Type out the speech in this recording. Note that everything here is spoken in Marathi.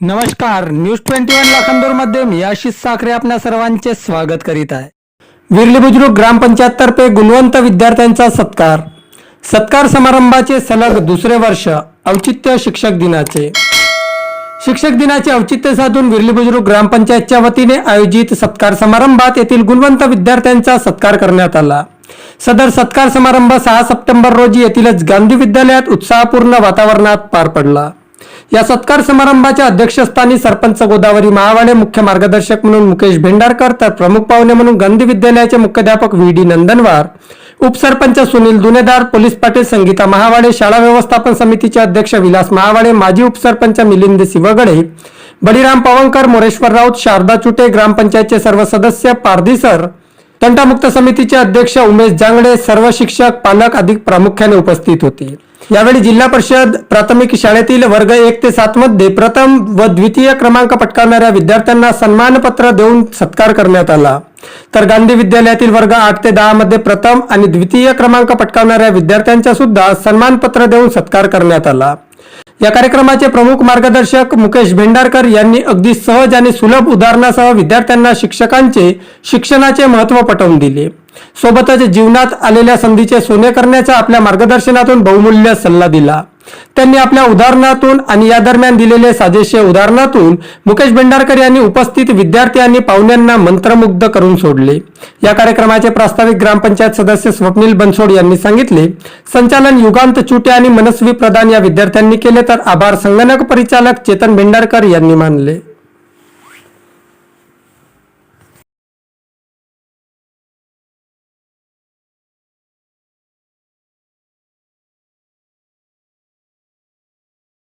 नमस्कार न्यूज ट्वेंटी वन लाखांदूरमध्ये मी आशिष साखरे आपल्या सर्वांचे स्वागत करीत आहे. विरली बुजुर्ग ग्रामपंचायत तर्फे गुणवंत विद्यार्थ्यांचा सत्कार. सत्कार समारंभाचे सलग दुसरे वर्ष औचित्य शिक्षक दिनाचे. शिक्षक दिनाचे औचित्य साधून विरली बुजुर्ग ग्रामपंचायतच्या वतीने आयोजित सत्कार समारंभात येथील गुणवंत विद्यार्थ्यांचा सत्कार करण्यात आला. सदर सत्कार समारंभ सहा सप्टेंबर रोजी येथीलच गांधी विद्यालयात उत्साहपूर्ण वातावरणात पार पडला. या सत्कार समारंभाच्या अध्यक्षस्थानी सरपंच गोदावरी महावाडे मुख्य मार्गदर्शक म्हणून मुकेश भेंडारकर तर प्रमुख पाहुणे म्हणून गांधी विद्यालयाचे मुख्याध्यापक व्ही डी नंदनवार उपसरपंच सुनील दुनेदार पोलीस पाटील संगीता महावाडे शाळा व्यवस्थापन समितीचे अध्यक्ष विलास महावाडे माजी उपसरपंच मिलिंद शिवगडे बळीराम पवनकर मोरेश्वर राऊत शारदा चुटे ग्रामपंचायतचे सर्व सदस्य पारधीसर तंटामुक्त समितीचे अध्यक्ष उमेश जांगडे सर्व शिक्षक पालक अधिक प्रामुख्याने उपस्थित होते. यावेळी जिल्हा परिषद प्राथमिक शाळेतील वर्ग एक ते सात मध्ये प्रथम व द्वितीय क्रमांक पटकावणाऱ्या विद्यार्थ्यांना सन्मानपत्र देऊन सत्कार करण्यात आला. तर गांधी विद्यालयातील वर्ग आठ ते दहा मध्ये प्रथम आणि द्वितीय क्रमांक पटकावणाऱ्या विद्यार्थ्यांचा सुद्धा सन्मानपत्र देऊन सत्कार करण्यात आला. या कार्यक्रमाचे प्रमुख मार्गदर्शक मुकेश भेंडारकर यांनी अगदी सहज आणि सुलभ उदाहरणासह विद्यार्थ्यांना शिक्षकांचे शिक्षणाचे महत्त्व पटवून दिले. सोबतच जीवनात आलेल्या संधीचे सोने करण्याचा आपल्या मार्गदर्शनातून बहुमूल्य सल्ला दिला. त्यांनी आपल्या उदाहरणातून आणि या दरम्यान दिलेले साजेशे उदाहरणातून मुकेश भेंडारकर यांनी उपस्थित विद्यार्थी आणि पाहुण्यांना मंत्रमुग्ध करून सोडले. या कार्यक्रमाचे प्रास्ताविक ग्रामपंचायत सदस्य स्वप्नील बनसोड यांनी सांगितले संचालन युगांत चुटे आणि मनस्वी प्रदान या विद्यार्थ्यांनी केले तर आभार संगणक परिचालक चेतन भेंडारकर यांनी मानले.